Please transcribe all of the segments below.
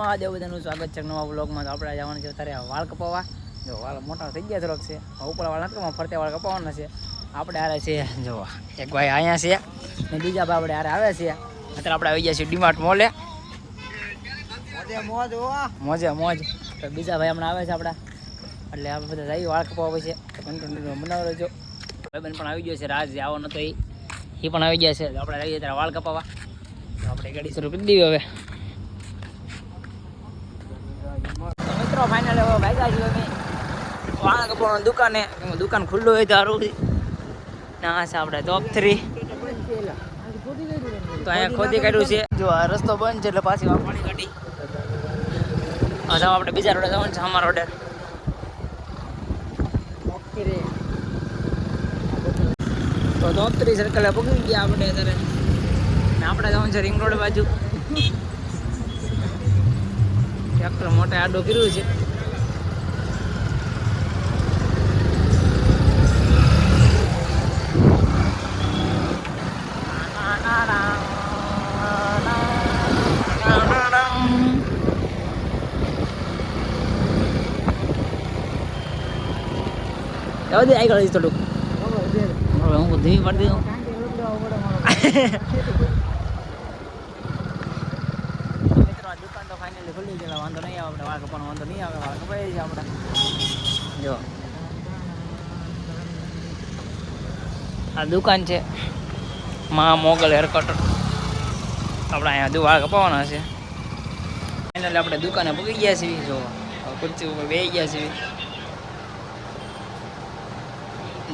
મહાદેવ બધાનું સ્વાગત છે નવા બ્લોગમાં તો આપણે જવાનું છે અત્યારે વાળ કપાવવા. જો વાળ મોટા થઈ ગયા થોડોક છે. ઉપર વાળ નથી ફરતે વાળ કપાવવાના છે. આપણે આરે છે જો એક ભાઈ અહીંયા છે ને બીજા ભાઈ આપણે આરે આવે છે. અત્યારે આપણે આવી ગયા છીએ ડીમાર્ટ મોલે. મોજે મોજ તો બીજા ભાઈ હમણાં આવે છે આપણા. એટલે આપણે બધા જઈએ વાળ કપાવવા છે કન્ટિન્યુ બનાવી રહેજો ભાઈબંધ પણ આવી ગયો છે રાજ જે આવો નતો એ એ પણ આવી ગયા છે. આપણે ગયા ત્યારે વાળ કપાવવા. આપણે ગાડી શરૂ કરી દેવી હવે. મિત્રો ફાઇનલ હવે ભાગ્યા છીએ અમે. વાણા કપાવવાની દુકાને દુકાન ખુલ્લું હોય સારું ના છે. આપણે ટોપ થ્રી તો અહીંયા ખોદી કાઢ્યું છે. જો, આ રસ્તો બંધ છે એટલે પાછી પાણી કાઢી. હવે આપણે બીજા રોડે જવાનું છે, અમારા રોડે. તો દોતરી સર્કલે પકડી ગયા આપણે અત્યારે. આપણે જવાનું છે રિંગ રોડ બાજુ. ટ્રેક્ટર મોટે આડો કર્યું છે. જઈશ થોડુંક. હવે હું ધીમી પડી દઉં મિત્રો આ દુકાન તો ફાઇનલી ખુલ્લી છે એટલે વાંધો નહીં આવે આપણે વાળ વાંધો નહીં આવે વાળ કપાઈ જાય આપણે. જો. આ દુકાન છે. મા મોગલ હેર કટર આપણે અહીંયા દુ વાળ કપાવવાના છે. ફાઇનલી આપણે દુકાને પગી ગયા છીએ, જો. ખુરશી ઉપર બે ગયા છીએ.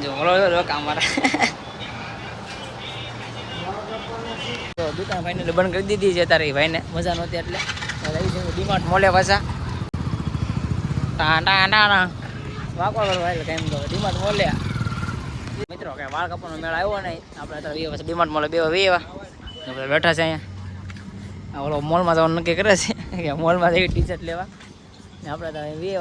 જો બોલો કામ મારા દુકાન ફાઇનલી બંધ કરી દીધી છે તારી ભાઈને. મજા નહોતી એટલે. લઈ છે ડીમાર્ટ મોલે પાછા. ટા ટા ટા ટા વાકો કરવા એટલે કેમ તો. ડીમાર્ટ મોલે મિત્રો કે વાળ કપાનો મેળ આવ્યો નહીં. આપણે અત્યારે પછી ડીમાર્ટ મોલે બે વીએ આપણે બેઠા છે અહીંયા. ઓલો મોલમાં જવાનું નક્કી કરે છે કે મોલમાં જઈ ટી શર્ટ લેવા. ને આપણે તો વીએ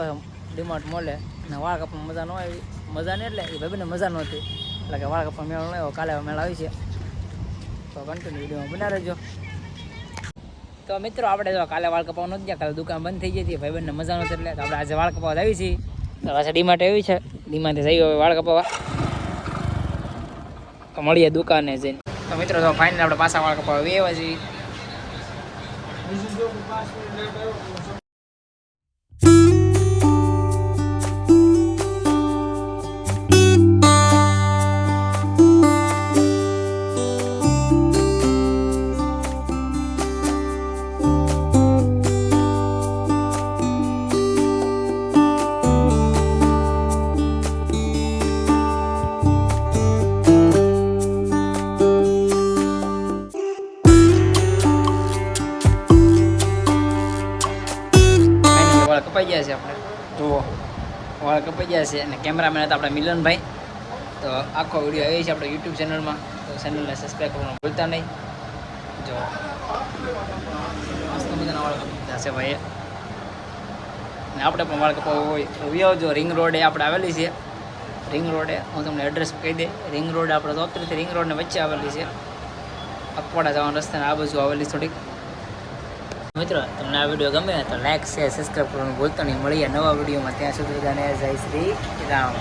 ડીમાર્ટ મોલે ને વાળ કપામાં મજા ન આવી. મજા નહીં એટલે એ ભાઈને મજા નહોતી એટલે કે વાળ કપા મેળ ન આવ્યો. કાલે મેળ આવી છે. તો કન્ટિન્યુ વિડીયોમાં બના રહેજો. તો મિત્રો, આપણે જો કાલે વાળ કપાવા જ કાલે દુકાન બંધ થઈ જતી ભાઈબંધને મજા નહોતી એટલે આપણે આજે વાળ કપાવ આવી છીએ. તો પાછા ડીમાર્ટ આવી છે. ડીમાર્ટે જઈએ હવે વાળ કપાવવા. તો મળીએ દુકાને જઈને. તો મિત્રો, તો ફાઇનલ આપણે પાછા વાળ કપાવ આવી આવ્યા છીએ. વાળ કપાઈ ગયા છે આપણે. જુઓ, વાળ કપાઈ ગયા છે અને કેમેરામેન હતા આપણા મિલનભાઈ. તો આખો વીડિયો આવી છે આપણે યુટ્યુબ ચેનલમાં તો ચેનલને સબસ્ક્રાઈબ કરવાનું ભૂલતા નહીં. જો, મસ્ત મજાના વાળ કપાઈ છે ભાઈ ને આપણે પણ વાળ કપાવવું હોય તો આવજો રિંગ રોડે આપણે આવેલી છે. રિંગ રોડે હું તમને એડ્રેસ કહી દે. રિંગ રોડ આપણે ચોત્રીસથી રિંગ રોડને વચ્ચે આવેલી છે. અકવાડા જવાના રસ્તાને આ બાજુ આવેલી થોડીક. મિત્રો, તમને આ વીડિયો ગમે તો લાઈક શેર સબસ્ક્રાઈબ કરવાનું ભૂલતો નહીં. મળીએ નવા વિડીયોમાં. ત્યાં સુધી બધાને જય શ્રી રામ.